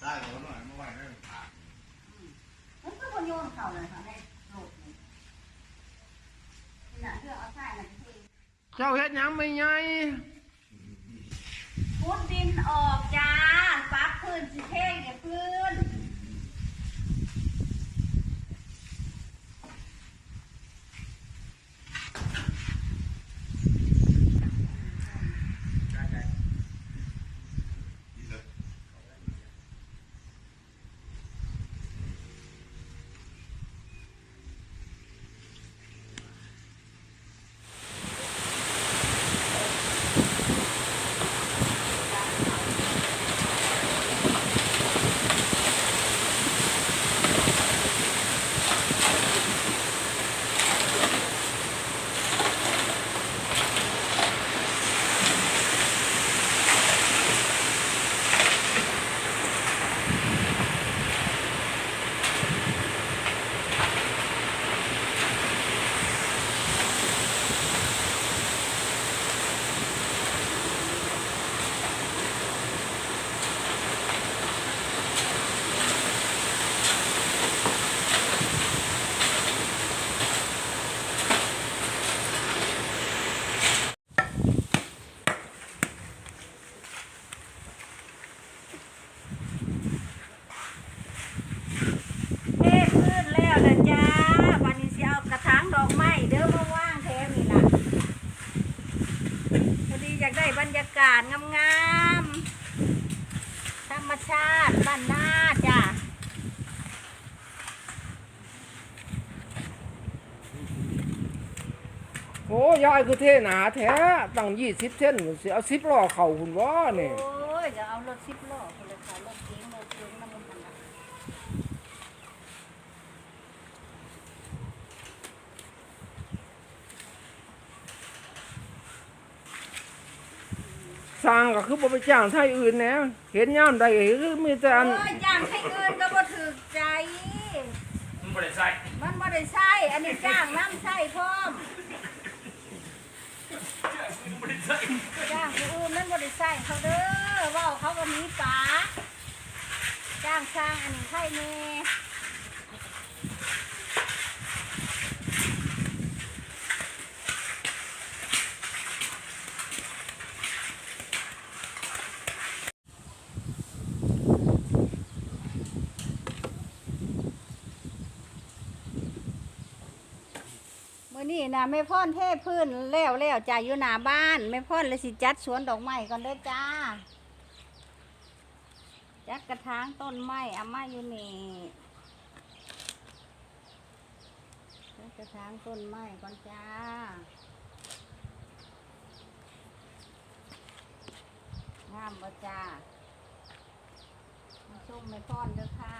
ได้หัวหน่อยเมื่อวานนั่นผ่านมันก็บ่โยนเข้าเลยค่ะในโลกนี้นี่น่ะเรื่องเอาใส่น่ะพี่เจ้าเฮ็ดหยังไม่ไง พุดดินออกจ้าปักพื้นสิเท่งอย่าพื้น เท่พื้นแล้วนะจ้าวันนี้สิเอากระถางดอกไม้เด้อมาว่างแถมนี่ล่ะพอดีอยากได้บรรยากาศงามๆธรรม ชาติบ้านนาจ้าโอ้ยายคือเท่หนาแท้ตั้งยี่สิบเส้นสิเอาสิบล้อเข่าคุณวะนี่โอ้ยจะเอารถสิบล้อคนเลยค่ะรถเก๋งรถเก๋งน้ำมันทันละ สร้างก็คือบ่ไปจ้างไทยอื่นแหน่เห็นย่ามใดก็คือมีแต่อันโอ้ยจ้างให้เงินก็บ่ถึกใจ มันไม่ได้ใส่มันบ่ได้ใช่อันนี้จ้างน้ำใช่พร้อมจ้างผู้อื่นมันบ่ได้ใช่เขาเด้อเว่าเขาก็มีป๋าจ้างสร้างอันนี้ใช่แน่ นี้นะแม่พ่อนเทพื้นแล้วแล้วจ้ายอยู่หน้าบ้านแม่พ่อนเลยสิจัดสวนดอกไม้ก่อนเด้อจ้า จัดกระถางต้นไม้อามาอยู่นี่จัดกระถางต้นไม้ก่อนจ้างามบ่จ้ามาชมแม่พ่อนเด้อค่ะ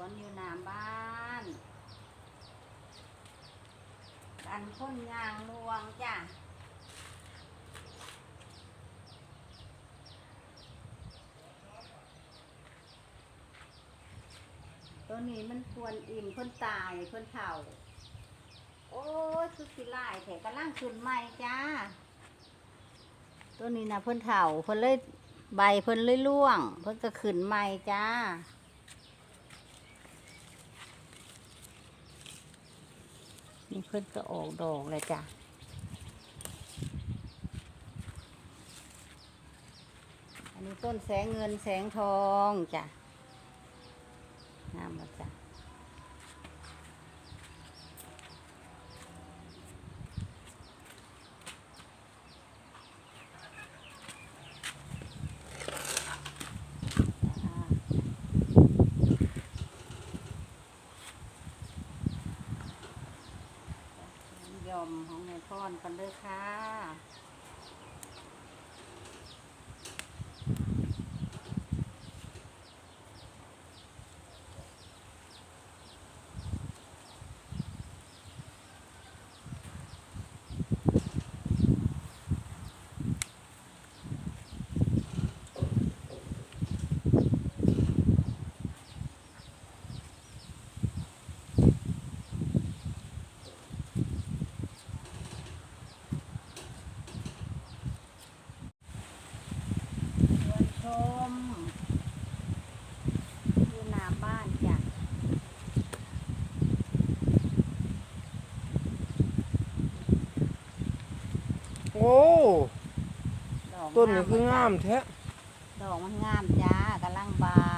วนอยู่หน้าบ้านกันพ่นยางลวงจ้ะตัวนี้มันควรอิ่มเพิ่นตายเพิ่นเฒ่าโอ้ยคือสิไล่แถกำลังขึ้นใหม่จ้า ตัวนี้นะเพิ่นเฒ่าเพิ่นเลยใบเพิ่นเลยร่วง เพิ่นก็ขึ้นใหม่จ้า นี่เพื่อนก็ออกดอกเลยจ้ะอันนี้ต้นแสงเงินแสงทองจ้ะงามมากจ้ะ ยอมของแม่พรกันเลยค่ะ โอ้ต้นนี่คืองามแท้ ดอกมันงามจ้ากำลังบาน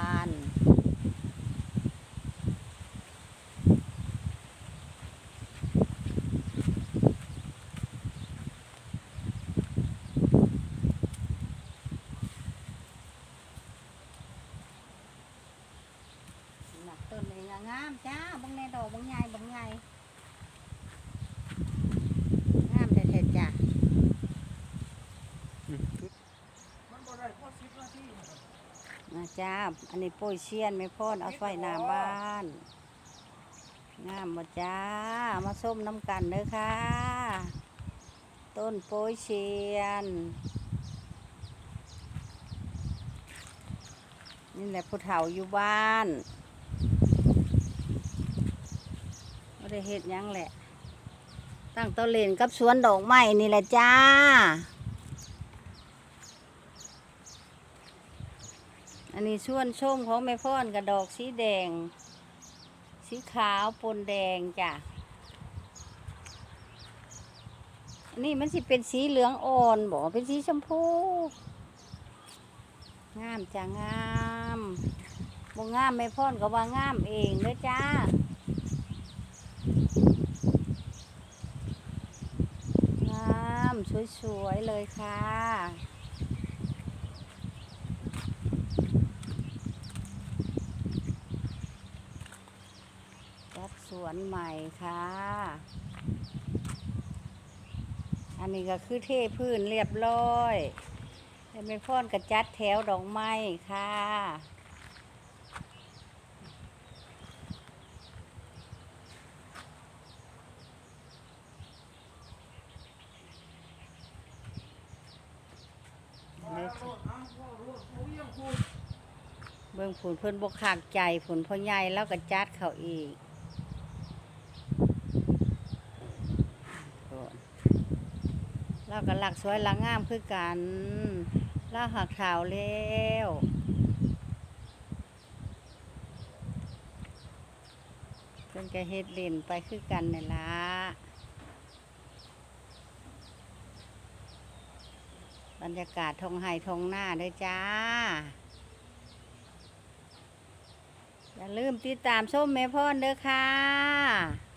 นาทีนะจ้า อันนี้โป้ยเชียนไม่พ่นเอาไว้หน้าบ้าน งามบ่จ้า มาส้มน้ำกันเด้อค่ะ ต้นโป้ยเชียน นี่แหละผู้เฒ่าอยู่บ้านไม่ได้เฮ็ดยังแหละ ตั้งต๊ะเลนกับสวนดอกไม้นี่แหละจ้า อันนี้ส่วนชมของแม่พ่อนกับดอกสีแดง สีขาวปนแดงจ้ะอันนี้มันสิเป็นสีเหลืองอ่อนบอกเป็นสีชมพู งามจ้ะงามบ่งามแม่พ่อนก็ว่างามเองเด้อจ้างามสวยๆเลยค่ะ สวนใหม่ค่ะ อันนี้ก็คือเทพื้นเรียบร้อยแล้วไม่พ่อนกระจัดแถวดอกไม้ค่ะ เบิ่งผุนเพิ่นบกขากใจผุนพ่อใหญ่แล้วก็จัดเขาอีกโถ่ แล้วก็หลักสวยหลักงามคือกันแล้วหักขาวแล้วเพิ่นก็เฮ็ดเล่นไปคือกันนี่ละบรรยากาศทงไห้ทงหน้าเด้วยจ้า อย่าลืมติดตามส้มแม่พ่อนเด้อค่ะ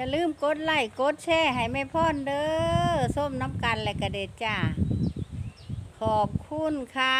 อย่าลืมกดไลค์กดแชร์ให้แม่พ่อนเด้อส้มน้ำกันและกระเด็ดจ้า ขอบคุณค่ะ